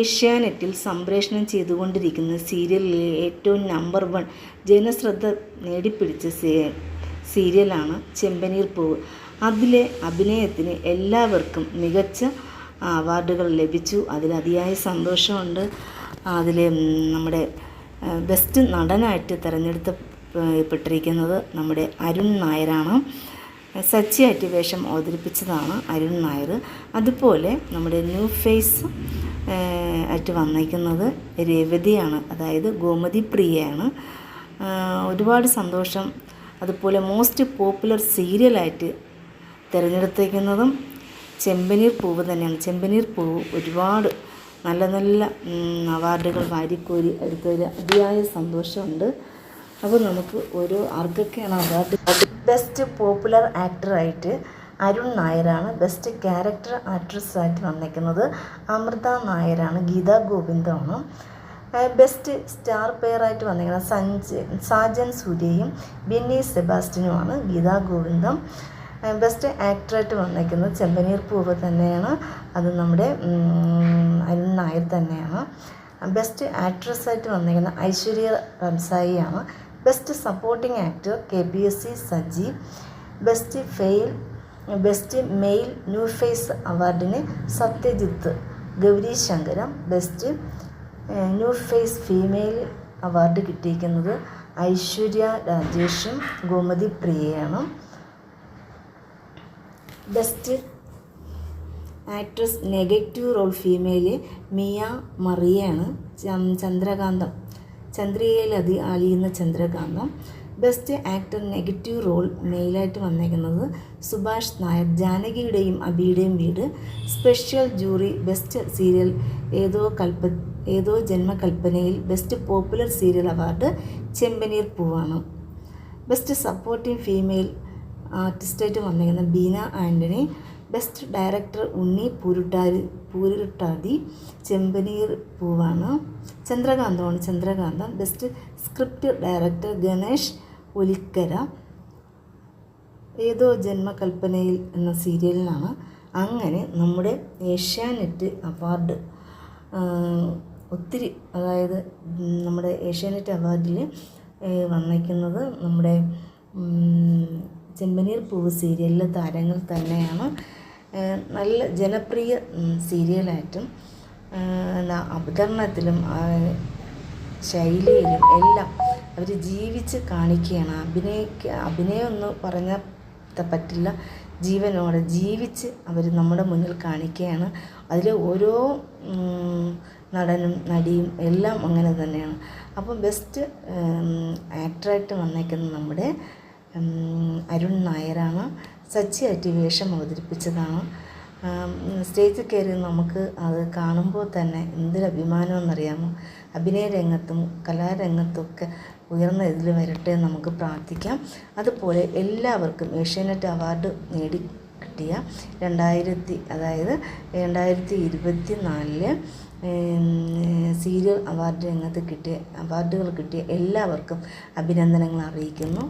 ഏഷ്യാനെറ്റിൽ സംപ്രേഷണം ചെയ്തുകൊണ്ടിരിക്കുന്ന സീരിയലിലെ ഏറ്റവും നമ്പർ വൺ ജനശ്രദ്ധ നേടിപ്പിടിച്ച സീരിയലാണ് ചെമ്പനീർ പൂവ്. അതിലെ അഭിനയത്തിന് എല്ലാവർക്കും മികച്ച അവാർഡുകൾ ലഭിച്ചു. അതിൽ അതിയായ സന്തോഷമുണ്ട്. അതിൽ നമ്മുടെ ബെസ്റ്റ് നടനായിട്ട് തിരഞ്ഞെടുക്കപ്പെട്ടിരിക്കുന്നത് നമ്മുടെ അരുൺ നായരാണ്. സച്ചിയായിട്ട് വേഷം അവതരിപ്പിച്ചതാണ് അരുൺ നായർ. അതുപോലെ നമ്മുടെ ന്യൂ ഫേസ് ആയിട്ട് വന്നിരിക്കുന്നത് രേവതിയാണ് അതായത് ഗോമതി പ്രിയയാണ്. ഒരുപാട് സന്തോഷം. അതുപോലെ മോസ്റ്റ് പോപ്പുലർ സീരിയലായിട്ട് തിരഞ്ഞെടുത്തേക്കുന്നതും ചെമ്പനീർ പൂവ് തന്നെയാണ്. ചെമ്പനീർ പൂവ് ഒരുപാട് നല്ല നല്ല അവാർഡുകൾ വാരിക്കോരി എടുത്തതിൽ അതിയായ സന്തോഷമുണ്ട്. അപ്പോൾ നമുക്ക് ഓരോ ആർക്കൊക്കെയാണ് അവാർഡ് ബെസ്റ്റ് പോപ്പുലർ ആക്ടറായിട്ട് അരുൺ നായരാണ് ബെസ്റ്റ് ക്യാരക്ടർ ആക്ട്രസ് ആയിട്ട് വന്നിരിക്കുന്നത് അമൃത നായരാണ് ഗീത ഗോവിന്ദമാണ് ബെസ്റ്റ് സ്റ്റാർ പെയറായിട്ട് വന്നിരിക്കുന്നത് സഞ്ജ് സാജൻ സൂര്യയും ബിന്നി സെബാസ്റ്റിനുമാണ് ഗീത ഗോവിന്ദം. ബെസ്റ്റ് ആക്ടറായിട്ട് വന്നിരിക്കുന്നത് ചെമ്പനീർ പൂവ് തന്നെയാണ്. അത് നമ്മുടെ അരുൺ നായർ തന്നെയാണ്. ബെസ്റ്റ് ആക്ട്രസ്സായിട്ട് വന്നിരിക്കുന്ന Aishwarya റംസായിയാണ്. Best supporting actor K P S C Saji. Best fail best male new face അവാർഡിന് Sathyajith Gauri Shankaram best new face female award കിട്ടിയിരിക്കുന്നത് ഐശ്വര്യ രാജേഷും Gomathi പ്രിയയാണ്. Best actress negative role female Mia മറിയാണ് Chandrakantham ചന്ദ്രികയിൽ അതി അലിയുന്ന Chandrakantham. Best actor negative role മെയിലായിട്ട് വന്നേക്കുന്നത് സുഭാഷ് നായർ ജാനകിയുടെയും അബിയുടെയും വീട്. Special jury best serial ഏതോ കൽപ്പ ഏതോ ജന്മകൽപ്പനയിൽ best popular serial award Chembaneer പൂവാണ്. ബെസ്റ്റ് സപ്പോർട്ടിംഗ് ഫീമെയിൽ ആർട്ടിസ്റ്റായിട്ട് വന്നിരിക്കുന്ന ബീന ആന്റണി ബെസ്റ്റ് ഡയറക്ടർ ഉണ്ണി പൂരുട്ടാരി പൂരുട്ടാതി ചെമ്പനീർ പൂവാണ്. ചന്ദ്രകാന്തമാണ് Chandrakantham. Best script director Ganesh. Olikkara. ഏതോ ജന്മകൽപ്പനയിൽ എന്ന സീരിയലിനാണ് അങ്ങനെ നമ്മുടെ ഏഷ്യാനെറ്റ് അവാർഡ് ഒത്തിരി അതായത് നമ്മുടെ ഏഷ്യാനെറ്റ് അവാർഡിൽ വന്നിരിക്കുന്നത് നമ്മുടെ ചെമ്പനീർ പൂവ് സീരിയലിലെ താരങ്ങൾ തന്നെയാണ്. നല്ല ജനപ്രിയ സീരിയലായിട്ടും അവതരണത്തിലും ശൈലിയിലും എല്ലാം അവർ ജീവിച്ച് കാണിക്കുകയാണ്. അഭിനയിക്ക അഭിനയം എന്ന് പറഞ്ഞാൽ പറ്റില്ല. ജീവനോടെ ജീവിച്ച് അവർ നമ്മുടെ മുന്നിൽ കാണിക്കുകയാണ്. അതിൽ ഓരോ നടനും നടിയും എല്ലാം അങ്ങനെ തന്നെയാണ്. അപ്പം ബെസ്റ്റ് ആക്ടറായിട്ട് വന്നേക്കുന്നത് നമ്മുടെ അരുൺ നായരാണ്. സച്ചിയായിട്ട് വേഷം അവതരിപ്പിച്ചതാണ്. സ്റ്റേജിൽ കയറി നമുക്ക് അത് കാണുമ്പോൾ തന്നെ എന്തൊരു അഭിമാനമെന്നറിയാമോ? അഭിനയ രംഗത്തും കലാരംഗത്തുമൊക്കെ ഉയർന്ന ഇതിൽ വരട്ടെ എന്ന് നമുക്ക് പ്രാർത്ഥിക്കാം. അതുപോലെ എല്ലാവർക്കും ഏഷ്യാനെറ്റ് അവാർഡ് നേടി കിട്ടിയ രണ്ടായിരത്തി അതായത് രണ്ടായിരത്തി ഇരുപത്തി നാലിൽ സീരിയൽ അവാർഡ് രംഗത്ത് കിട്ടിയ അവാർഡുകൾ കിട്ടിയ എല്ലാവർക്കും അഭിനന്ദനങ്ങൾ അറിയിക്കുന്നു.